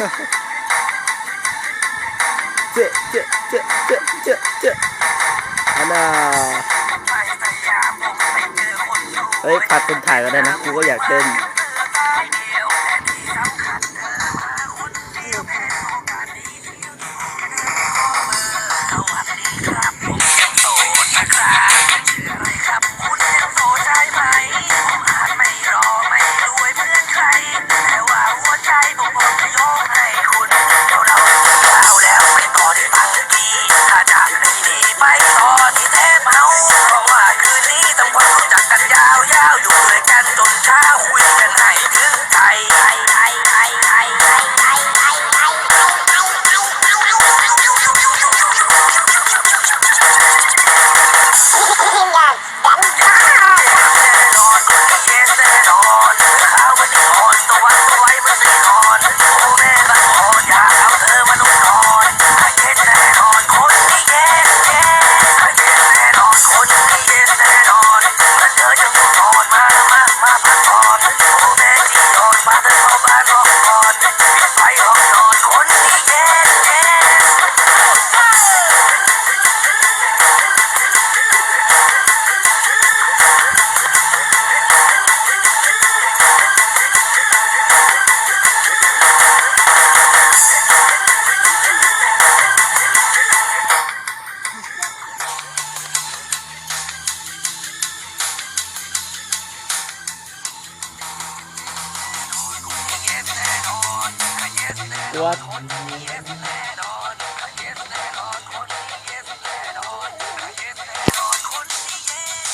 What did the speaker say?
เจ๊เจ๊เจ๊เจ๊เจ๊เจ๊อันน่ะเฮ้ยผัดคนถ่ายก็ได้นะ กูก็อยากเต้น yeah, you กลัว